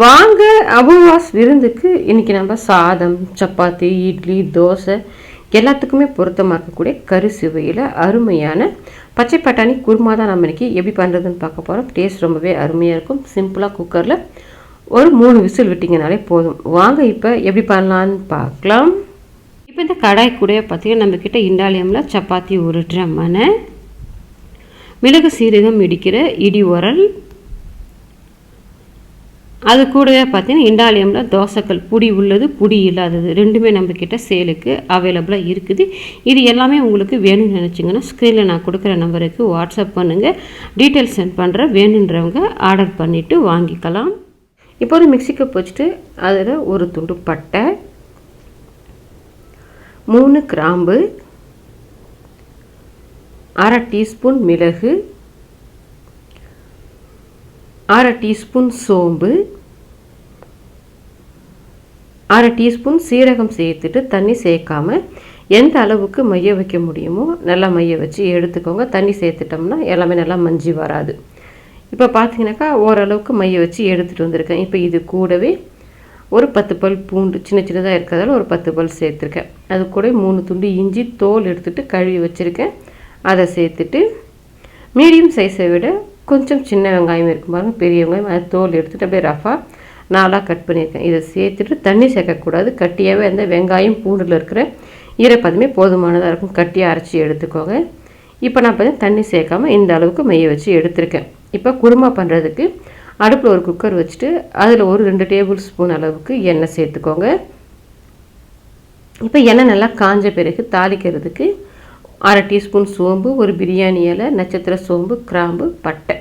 வாங்க அபுவாஸ் விருந்துக்கு இன்றைக்கி நம்ம சாதம் சப்பாத்தி இட்லி தோசை எல்லாத்துக்குமே பொருத்தமாக இருக்கக்கூடிய கரு சுவையில் அருமையான பச்சை பட்டாணி குருமா தான் நம்ம இன்றைக்கி எப்படி பண்ணுறதுன்னு பார்க்க போகிறோம் டேஸ்ட் ரொம்பவே அருமையாக இருக்கும். சிம்பிளாக குக்கரில் ஒரு மூணு விசில் விட்டிங்கனாலே போதும். வாங்க இப்போ எப்படி பண்ணலான்னு பார்க்கலாம். இப்போ இந்த கடாய் கூட பார்த்திங்கன்னா நம்மக்கிட்ட இண்டாலியமில் சப்பாத்தி உருட்டுற மனை மிளகு சீரகம் இடிக்கிற இடி உரல் அது கூடவே பார்த்தீங்கன்னா இண்டாலியமில் தோசைக்கல் புடி உள்ளது புடி இல்லாதது. ரெண்டுமே நம்மக்கிட்ட சேலுக்கு அவைலபிளாக இருக்குது. இது எல்லாமே உங்களுக்கு வேணும்னு நினச்சிங்கன்னா ஸ்க்ரீனில் நான் கொடுக்குற நம்பருக்கு வாட்ஸ்அப் பண்ணுங்கள் டீட்டெயில்ஸ் சென்ட் பண்ணுற வேணுன்றவங்க ஆர்டர் பண்ணிவிட்டு வாங்கிக்கலாம். இப்போ ஒரு மிக்சி கப் வச்சுட்டு அதில் ஒரு துண்டு பட்டை மூணு கிராம்பு அரை டீஸ்பூன் மிளகு அரை டீஸ்பூன் சோம்பு அரை டீஸ்பூன் சீரகம் சேர்த்துட்டு தண்ணி சேர்க்காமல் எந்த அளவுக்கு மைய வைக்க முடியுமோ நல்லா மைய வச்சு எடுத்துக்கோங்க. தண்ணி சேர்த்துட்டோம்னா எல்லாமே நல்லா மஞ்சி வராது. இப்போ பார்த்தீங்கன்னாக்கா ஓரளவுக்கு மைய வச்சு எடுத்துகிட்டு வந்திருக்கேன். இப்போ இது கூடவே ஒரு பத்து பல் பூண்டு சின்ன சின்னதாக இருக்கிறதால ஒரு பத்து பல் சேர்த்துருக்கேன். அது கூட மூணு துண்டு இஞ்சி தோல் எடுத்துகிட்டு கழுவி வச்சுருக்கேன். அதை சேர்த்துட்டு மீடியம் சைஸை விட கொஞ்சம் சின்ன வெங்காயம் இருக்கும் பாருங்கள் பெரிய வெங்காயம் அது தோல் எடுத்துகிட்டு அப்படியே ரஃபாக நாளாக கட் பண்ணியிருக்கேன். இதை சேர்த்துட்டு தண்ணி சேர்க்கக்கூடாது. கட்டியாகவே அந்த வெங்காயம் பூண்டில் இருக்கிற ஈரப்பதமே போதுமானதாக இருக்கும். கட்டியாக அரைச்சி எடுத்துக்கோங்க. இப்போ நான் பார்த்தீங்கன்னா தண்ணி சேர்க்காமல் இந்த அளவுக்கு மைய வச்சு எடுத்திருக்கேன். இப்போ குருமா பண்ணுறதுக்கு அடுப்பில் ஒரு குக்கர் வச்சுட்டு அதில் ஒரு ரெண்டு டேபிள் ஸ்பூன் அளவுக்கு எண்ணெய் சேர்த்துக்கோங்க. இப்போ எண்ணெய் நல்லா காஞ்ச பிறகு தாளிக்கிறதுக்கு அரை டீஸ்பூன் சோம்பு ஒரு பிரியாணி இலை நட்சத்திர சோம்பு கிராம்பு பட்டை.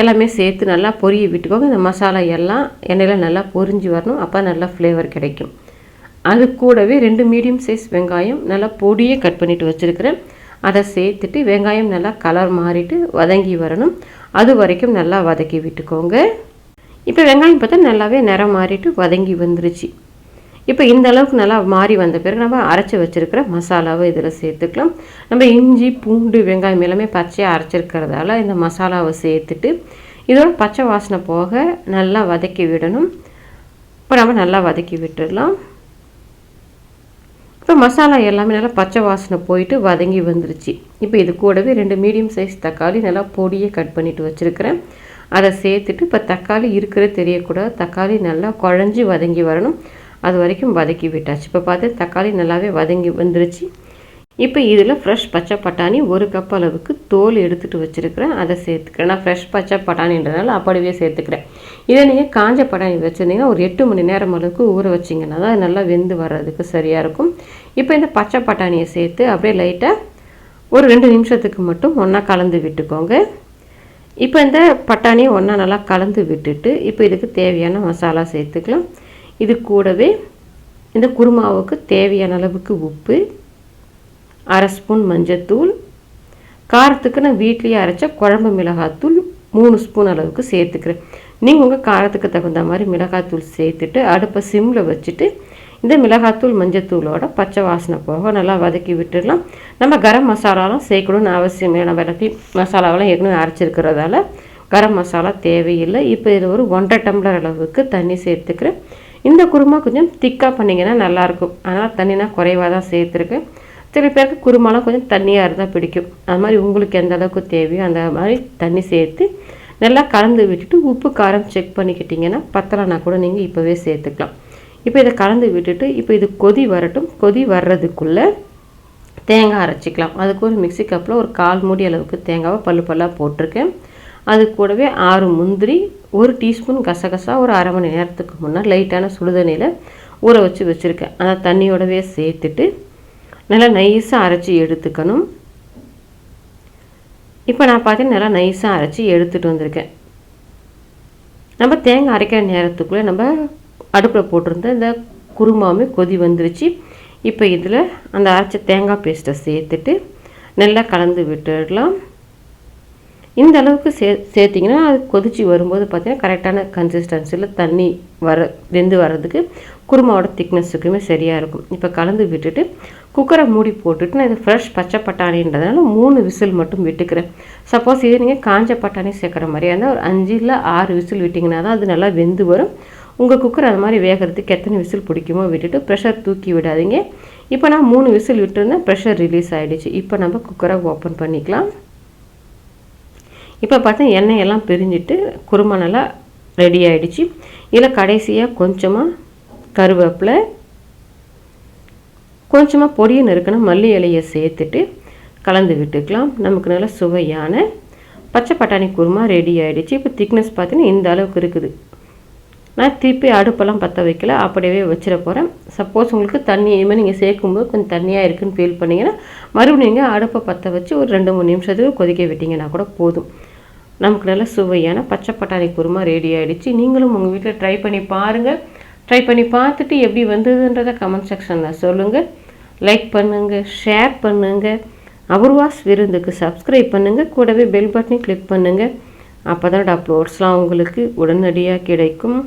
எல்லாமே சேர்த்து நல்லா பொரிய விட்டுக்கோங்க. இந்த மசாலா எல்லாம் எண்ணெயில் நல்லா பொரிஞ்சு வரணும். அப்போ நல்லா ஃப்ளேவர் கிடைக்கும். அது கூடவே ரெண்டு மீடியம் சைஸ் வெங்காயம் நல்லா பொடியே கட் பண்ணிவிட்டு வச்சுருக்கிறேன். அதை சேர்த்துட்டு வெங்காயம் நல்லா கலர் மாறிட்டு வதங்கி வரணும். அது வரைக்கும் நல்லா வதக்கி விட்டுக்கோங்க. இப்போ வெங்காயம் பார்த்தா நல்லாவே நிறம் மாறிட்டு வதங்கி வந்துருச்சு. இப்போ இந்த அளவுக்கு நல்லா மாறி வந்த பிறகு நம்ம அரைச்சி வச்சுருக்கிற மசாலாவை இதில் சேர்த்துக்கலாம். நம்ம இஞ்சி பூண்டு வெங்காயம் எல்லாமே பச்சையாக அரைச்சிருக்கிறதால இந்த மசாலாவை சேர்த்துட்டு இதோட பச்சை வாசனை போக நல்லா வதக்கி விடணும். இப்போ நம்ம நல்லா வதக்கி விட்டுடலாம். இப்போ மசாலா எல்லாமே நல்லா பச்சை வாசனை போயிட்டு வதங்கி வந்துருச்சு. இப்போ இது கூடவே ரெண்டு மீடியம் சைஸ் தக்காளி நல்லா பொடியை கட் பண்ணிட்டு வச்சுருக்கிறேன். அதை சேர்த்துட்டு இப்போ தக்காளி இருக்கிற தெரியக்கூடாது. தக்காளி நல்லா குழஞ்சி வதங்கி வரணும். அது வரைக்கும் வதக்கி விட்டாச்சு. இப்போ பார்த்து தக்காளி நல்லாவே வதங்கி வந்துருச்சு. இப்போ இதில் ஃப்ரெஷ் பச்சை பட்டாணி ஒரு கப் அளவுக்கு தோல் எடுத்துகிட்டு வச்சுருக்கிறேன். அதை சேர்த்துக்கிறேன். நான் ஃப்ரெஷ் பச்சை பட்டாணின்றதுனால அப்படியே சேர்த்துக்கிறேன். இதை நீங்கள் காஞ்ச பட்டாணி வச்சுருந்தீங்கன்னா ஒரு எட்டு மணி நேரம் அளவுக்கு ஊற வச்சிங்கன்னா தான் நல்லா வெந்து வர்றதுக்கு சரியாக இருக்கும். இப்போ இந்த பச்சை பட்டாணியை சேர்த்து அப்படியே லைட்டாக ஒரு ரெண்டு நிமிஷத்துக்கு மட்டும் ஒன்றா கலந்து விட்டுக்கோங்க. இப்போ இந்த பட்டாணியை ஒன்றா நல்லா கலந்து விட்டுட்டு இப்போ இதுக்கு தேவையான மசாலா சேர்த்துக்கலாம். இது கூடவே இந்த குருமாவுக்கு தேவையான அளவுக்கு உப்பு அரை ஸ்பூன் மஞ்சத்தூள் காரத்துக்கு நான் வீட்லேயே அரைச்ச குழம்பு மிளகாத்தூள் மூணு ஸ்பூன் அளவுக்கு சேர்த்துக்கிறேன். நீங்கள் உங்கள் காரத்துக்கு தகுந்த மாதிரி மிளகாத்தூள் சேர்த்துட்டு அடுப்பை சிம்மில் வச்சுட்டு இந்த மிளகாத்தூள் மஞ்சத்தூளோட பச்சை வாசனை போக நல்லா வதக்கி விட்டுடலாம். நம்ம கரம் மசாலாலாம் சேர்க்கணும்னு அவசியம் இல்லை. நம்ம எல்லாத்தையும் மசாலாவெல்லாம் ஏற்கனவே அரைச்சிருக்கிறதால கரம் மசாலா தேவையில்லை. இப்போ இது ஒரு ஒன்றரை டம்ளர் அளவுக்கு தண்ணி சேர்த்துக்கிறேன். இந்த குருமா கொஞ்சம் திக்காக பண்ணிங்கன்னா நல்லாயிருக்கும். அதனால் தண்ணி நான் குறைவாக தான் சேர்த்துருக்கேன் சில பேருக்கு குருமாலாம் கொஞ்சம் தண்ணியாக இருந்தால் பிடிக்கும். அது மாதிரி உங்களுக்கு எந்த அளவுக்கு தேவையோ அந்த மாதிரி தண்ணி சேர்த்து நல்லா கலந்து விட்டுட்டு உப்பு காரம் செக் பண்ணிக்கிட்டிங்கன்னா பத்தலைனா கூட நீங்கள் இப்போவே சேர்த்துக்கலாம். இப்போ இதை கலந்து விட்டுட்டு இப்போ இது கொதி வரட்டும். கொதி வர்றதுக்குள்ளே தேங்காய் அரைச்சிக்கலாம். அதுக்கு ஒரு மிக்சி கப்பில் ஒரு கால் மூடி அளவுக்கு தேங்காவை பல்லு பல்லாக போட்டிருக்கேன். அது கூடவே ஆறு முந்திரி ஒரு டீஸ்பூன் கசகசா ஒரு அரை மணி நேரத்துக்கு முன்னே லைட்டான சுடுதண்ணியில் ஊற வச்சு வச்சுருக்கேன். அதை தண்ணியோடவே சேர்த்துட்டு நல்லா நைஸாக அரைச்சி எடுத்துக்கணும். இப்போ நான் பார்த்தீங்கன்னா நல்லா நைஸாக அரைச்சி எடுத்துகிட்டு வந்திருக்கேன். நம்ம தேங்காய் அரைக்கிற நேரத்துக்குள்ளே நம்ம அடுப்பில் போட்டிருந்த இந்த குருமாவுமே கொதி வந்துருச்சு. இப்போ இதில் அந்த அரைச்ச தேங்காய் பேஸ்ட்டை சேர்த்துட்டு நல்லா கலந்து விட்டுடலாம். இந்த அளவுக்கு சே சேர்த்திங்கன்னா அது கொதிச்சு வரும்போது பார்த்திங்கன்னா கரெக்டான கன்சிஸ்டன்சியில் தண்ணி வர வெந்து வர்றதுக்கு குருமாவோட திக்னஸுக்குமே சரியாக இருக்கும். இப்போ கலந்து விட்டுட்டு குக்கரை மூடி போட்டுட்டு நான் இது ஃப்ரெஷ் பச்சை பட்டாணின்றதுனால மூணு விசில் மட்டும் விட்டுக்கிறேன். சப்போஸ் இதே நீங்கள் காஞ்ச பட்டாணி சேர்க்குற மாதிரியா இருந்தால் ஒரு அஞ்சு இல்லை ஆறு விசில் விட்டிங்கன்னா தான் அது நல்லா வெந்து வரும். உங்கள் குக்கர் அது மாதிரி வேகிறதுக்கு எத்தனை விசில் பிடிக்குமோ விட்டுட்டு ப்ரெஷர் தூக்கி விடாதீங்க. இப்போ நான் மூணு விசில் விட்டுருந்தேன் ப்ரெஷர் ரிலீஸ் ஆகிடுச்சு இப்போ நம்ம குக்கரை ஓப்பன் பண்ணிக்கலாம். இப்போ பார்த்தா எண்ணெய் எல்லாம் பிரிஞ்சிட்டு குருமா நல்லா ரெடி ஆகிடுச்சு இதில் கடைசியாக கொஞ்சமாக கருவேப்பிலை கொஞ்சமாக பொடியை நறுக்கின மல்லி இலையை சேர்த்துட்டு கலந்து விட்டுக்கலாம். நமக்கு நல்லா சுவையான பச்சை பட்டாணி குருமா ரெடி ஆகிடுச்சு இப்போ திக்னஸ் பார்த்தீங்கன்னா இந்த அளவுக்கு இருக்குது. நான் திருப்பி அடுப்பெல்லாம் பற்ற வைக்கல. அப்படியே வச்சிட போகிறேன் சப்போஸ் உங்களுக்கு தண்ணி இனிமேல் நீங்கள் சேர்க்கும்போது கொஞ்சம் தண்ணியாக இருக்குதுன்னு ஃபீல் பண்ணிங்கன்னா மறுபடியும் நீங்கள் அடுப்பை பற்ற வச்சு ஒரு ரெண்டு மூணு நிமிஷத்துக்கு கொதிக்க விட்டிங்கன்னா கூட போதும். நமக்கு நல்ல சுவையான பச்சை பட்டாணி குருமா ரெடி ஆகிடுச்சு நீங்களும் உங்கள் வீட்டில் ட்ரை பண்ணி பாருங்கள் ட்ரை பண்ணி பார்த்துட்டு எப்படி வந்ததுன்றதை கமெண்ட் செக்ஷனில் சொல்லுங்கள் லைக் பண்ணுங்கள் ஷேர் பண்ணுங்கள் அபூர்வாஸ் விருந்துக்கு சப்ஸ்கிரைப் பண்ணுங்கள் கூடவே பெல் பட்டனையும் கிளிக் பண்ணுங்கள் அப்போ தான் அப்லோட்ஸ்லாம் உங்களுக்கு உடனடியாக கிடைக்கும்.